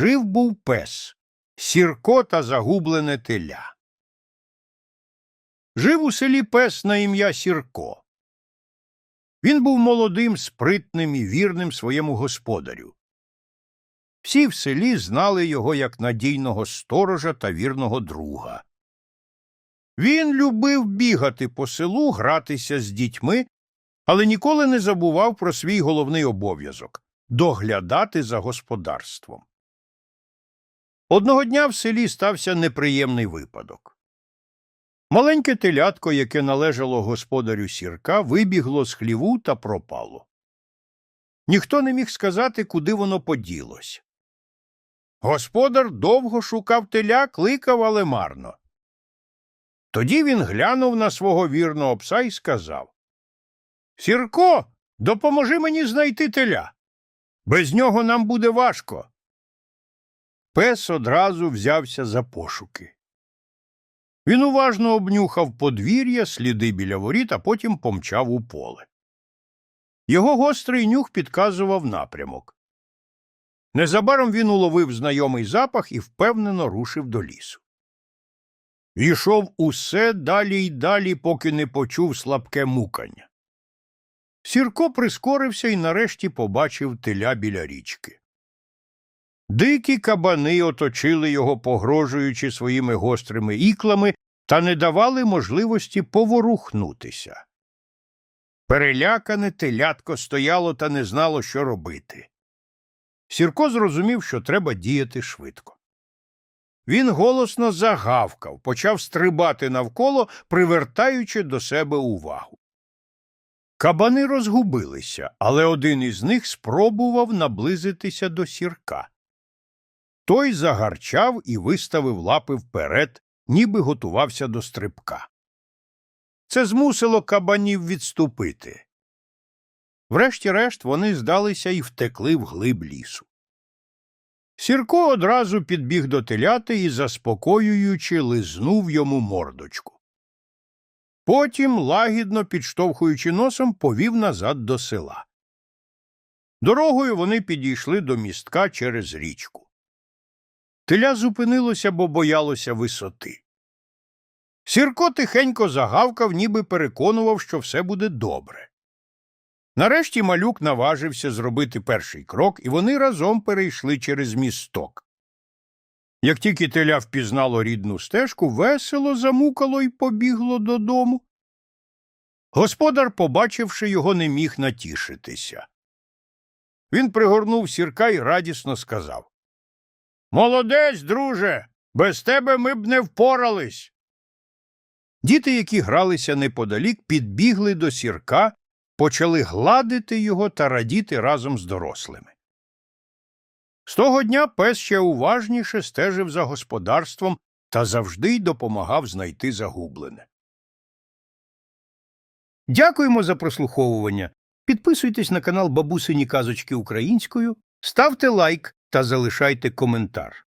Жив був пес, сірко та загублене теля. Жив у селі пес на ім'я Сірко. Він був молодим, спритним і вірним своєму господарю. Всі в селі знали його як надійного сторожа та вірного друга. Він любив бігати по селу, гратися з дітьми, але ніколи не забував про свій головний обов'язок доглядати за господарством. Одного дня в селі стався неприємний випадок. Маленьке телятко, яке належало господарю сірка, вибігло з хліву та пропало. Ніхто не міг сказати, куди воно поділось. Господар довго шукав теля, кликав, але марно. Тоді він глянув на свого вірного пса і сказав Сірко, допоможи мені знайти теля. Без нього нам буде важко. Пес одразу взявся за пошуки. Він уважно обнюхав подвір'я, сліди біля воріт, а потім помчав у поле. Його гострий нюх підказував напрямок. Незабаром він уловив знайомий запах і впевнено рушив до лісу. Йшов усе далі й далі, поки не почув слабке мукання. Сірко прискорився і нарешті побачив теля біля річки. Дикі кабани оточили його, погрожуючи своїми гострими іклами, та не давали можливості поворухнутися. Перелякане телятко стояло та не знало, що робити. Сірко зрозумів, що треба діяти швидко. Він голосно загавкав, почав стрибати навколо, привертаючи до себе увагу. Кабани розгубилися, але один із них спробував наблизитися до сірка. Той загарчав і виставив лапи вперед, ніби готувався до стрибка. Це змусило кабанів відступити. Врешті-решт вони здалися і втекли в глиб лісу. Сірко одразу підбіг до теляти і, заспокоюючи, лизнув йому мордочку. Потім, лагідно підштовхуючи носом, повів назад до села. Дорогою вони підійшли до містка через річку. Теля зупинилося, бо боялося висоти. Сірко тихенько загавкав, ніби переконував, що все буде добре. Нарешті малюк наважився зробити перший крок, і вони разом перейшли через місток. Як тільки теля впізнало рідну стежку, весело замукало і побігло додому. Господар, побачивши його, не міг натішитися. Він пригорнув сірка і радісно сказав Молодець, друже, без тебе ми б не впорались. Діти, які гралися неподалік, підбігли до сірка, почали гладити його та радіти разом з дорослими. З того дня пес ще уважніше стежив за господарством та завжди й допомагав знайти загублене. Дякуємо за прослуховування. Підписуйтесь на канал Бабусині Казочки Українською, ставте лайк та залишайте коментар.